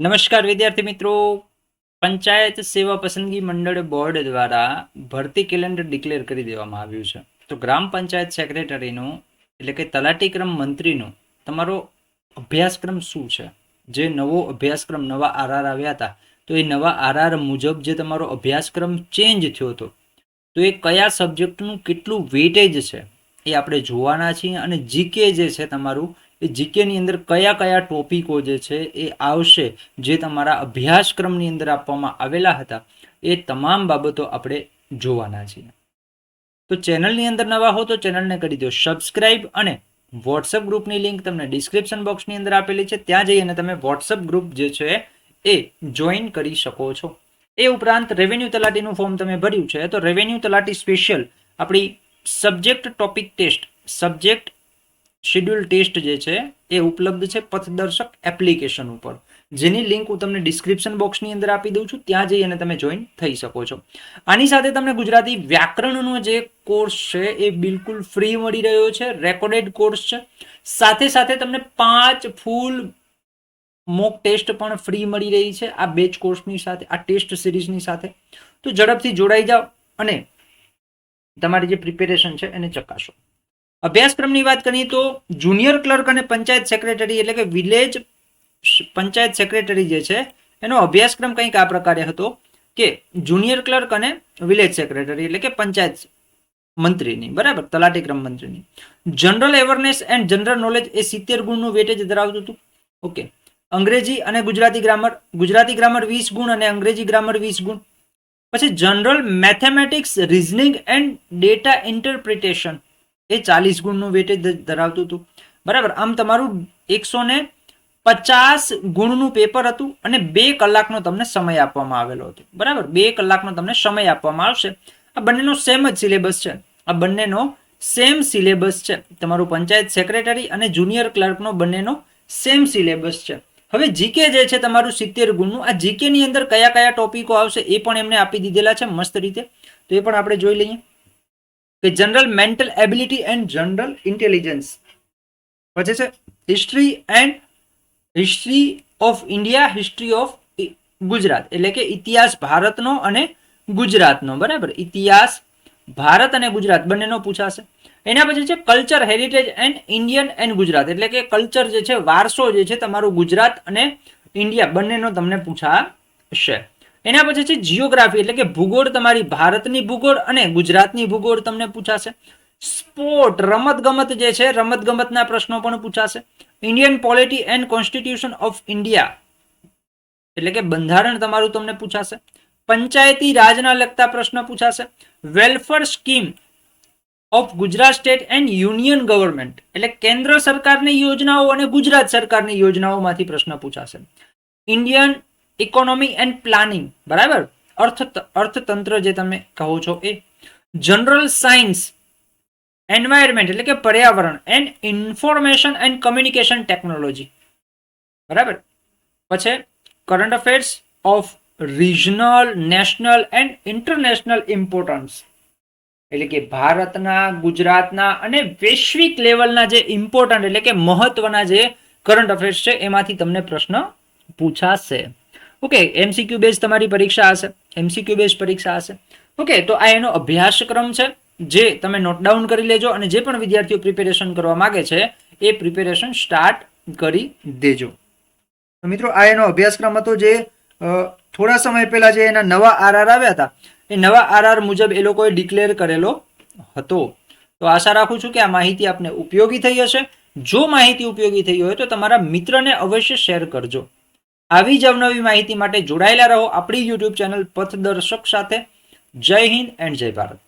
નમસ્કાર વિદ્યાર્થી મિત્રો. પંચાયત સેવા પસંદગી મંડળ બોર્ડ દ્વારા ભરતી કેલેન્ડર ડિક્લેર કરી દેવામાં આવ્યું છે. તો ગ્રામ પંચાયત સેક્રેટરીનું, એટલે કે તલાટીક્રમ મંત્રીનું, તમારો અભ્યાસક્રમ શું છે? જે નવો અભ્યાસક્રમ, નવા આરઆર આવ્યા હતા, તો એ નવા આરઆર મુજબ જે તમારો અભ્યાસક્રમ ચેન્જ થયો હતો, તો એ કયા સબ્જેક્ટનું કેટલું વેટેજ છે? એ આપણે જોવાના છીએ અને જીકે જે છે તમારું, એ જીકેની અંદર કયા કયા ટોપિકો જે છે એ આવશે, જે તમારા અભ્યાસક્રમની અંદર આપવામાં આવેલા હતા, એ તમામ બાબતો આપણે જોવાના છીએ. તો ચેનલની અંદર નવા હો તો ચેનલને કરી દો સબસ્ક્રાઇબ અને વોટ્સઅપ ગ્રુપની લિંક તમને ડિસ્ક્રિપ્શન બોક્સની અંદર આપેલી છે, ત્યાં જઈને તમે વોટ્સઅપ ગ્રુપ જે છે એ જોઈન કરી શકો છો. એ ઉપરાંત રેવન્યુ તલાટીનું ફોર્મ તમે ભર્યું છે, તો રેવન્યુ તલાટી સ્પેશિયલ આપણી subject topic test subject schedule test જે છે, એ ઉપલબ્ધ છે પથદર્શક એપ્લિકેશન ઉપર. જેની લિંક હું તમને ડિસ્ક્રિપ્શન બોક્સની અંદર આપી દઉં છું, ત્યાં જઈ અને તમે જોઈન થઈ શકો છો. આની સાથે તમને ગુજરાતી વ્યાકરણનો જે કોર્સ છે, એ બિલકુલ ફ્રી મળી રહ્યો છે રેકોર્ડેડ કોર્સ છે. સાથે સાથે તમને પાંચ ફૂલ મોક ટેસ્ટ પણ ફ્રી મળી રહી છે, આ બેચ કોર્સની સાથે, આ ટેસ્ટ સિરીઝની સાથે. તો ઝડપથી જોડાઈ જાઓ અને તમારી જે પ્રિપેરેશન છે એને ચકાસો. અભ્યાસક્રમની વાત કરીએ તો જુનિયર ક્લર્ક અને પંચાયત સેક્રેટરી એટલે કે વિલેજ પંચાયત સેક્રેટરી જે છે, એનો અભ્યાસક્રમ કંઈક આ પ્રકારે હતો કે જુનિયર ક્લર્ક અને વિલેજ સેક્રેટરી એટલે કે પંચાયત મંત્રીની, બરાબર? તલાટીક્રમ મંત્રીની. General awareness and general knowledge એ સિત્તેર ગુણનું વેટેજ ધરાવતું હતું. ઓકે અંગ્રેજી અને ગુજરાતી ગ્રામર ગુજરાતી ગ્રામર વીસ ગુણ અને અંગ્રેજી ગ્રામર વીસ ગુણ. પછી general mathematics reasoning and data interpretation એ ચાલીસ ગુણનું વેટેજ ધરાવતું હતું. બરાબર, આમ તમારું એકસો ને પચાસ ગુણનું પેપર હતું અને બે કલાકનો તમને સમય આપવામાં આવેલો હતો. બરાબર, બે કલાકનો તમને સમય આપવામાં આવશે. આ બંનેનો સેમ જ સિલેબસ છે. આ બંનેનો સેમ સિલેબસ છે. તમારું પંચાયત સેક્રેટરી અને જુનિયર ક્લર્કનો બંનેનો સેમ સિલેબસ છે. હવે જીકે જે છે તમારું સિત્તેર ગુણનું, આ જીકેની અંદર કયા કયા ટોપિકો આવશે એ પણ એમને આપી દીધેલા છે મસ્ત રીતે. તો એ પણ આપણે જોઈ લઈએ કે general mental ability and general intelligence. પછી છે history and history of India, history of Gujarat. એટલે કે ઇતિહાસ ભારતનો અને ગુજરાતનો. બરાબર? ઇતિહાસ ભારત અને ગુજરાત બંનેનો પૂછાશે. એના પછી છે culture heritage and Indian and Gujarat. એટલે કે કલ્ચર જે છે, વારસો જે છે, તમારું ગુજરાત અને ઇન્ડિયા બંનેનો તમને પૂછાશે. એના પછી છે જીઓગ્રાફી એટલે કે ભૂગોળ તમારી ભારતની ભૂગોળ અને ગુજરાતની ભૂગોળ તમને પૂછાશે. સ્પોર્ટ રમત ગમત જે છે રમત ગમતના પ્રશ્નો પણ પૂછાશે. Indian polity and constitution of India એટલે કે બંધારણ તમારું તમને પૂછાશે. પંચાયતી રાજના લગતા પ્રશ્ન પૂછાશે. Welfare scheme of Gujarat state and union government એટલે કેન્દ્ર સરકારની યોજનાઓ અને ગુજરાત સરકારની યોજનાઓમાંથી પ્રશ્ન પૂછાશે. ઇન્ડિયન ઇકોનોમી એન્ડ પ્લાનિંગ, બરાબર? અર્થ, અર્થતંત્ર જે તમે કહો છો એ. જનરલ સાયન્સ, એન્વાયરમેન્ટ એટલે કે પર્યાવરણ and information and communication technology, બરાબર? પછી current affairs of regional national and international importance એટલે કે ભારતના, ગુજરાતના અને વૈશ્વિક લેવલના જે ઇમ્પોર્ટન્ટ એટલે કે મહત્વના જે કરંટ અફેર્સ છે, એમાંથી તમને પ્રશ્ન પૂછાશે. ઓકે એમસીક્યુ બેઝ તમારી પરીક્ષા હશે. એમસીક્યુ બેઝ પરીક્ષા હશે. ઓકે તો આ એનો અભ્યાસક્રમ છે, જે તમે નોટ ડાઉન કરી લેજો અને જે પણ વિદ્યાર્થીઓ પ્રિપેરેશન કરવા માંગે છે, એ પ્રિપેરેશન સ્ટાર્ટ કરી દેજો. મિત્રો, આ એનો અભ્યાસક્રમ હતો જે થોડા સમય પહેલા જે એના નવા આરઆર આવ્યા હતા, એ નવા આરઆર મુજબ એ લોકોએ ડિક્લેર કરેલો હતો. તો આશા રાખું છું કે આ માહિતી આપને ઉપયોગી થઈ હશે. જો માહિતી ઉપયોગી થઈ હોય તો તમારા મિત્રને અવશ્ય શેર કરજો. આવી જ અવનવી માહિતી માટે જોડાયેલા રહો આપણી યુટ્યુબ ચેનલ પથદર્શક સાથે. જય હિન્દ એન્ડ જય ભારત.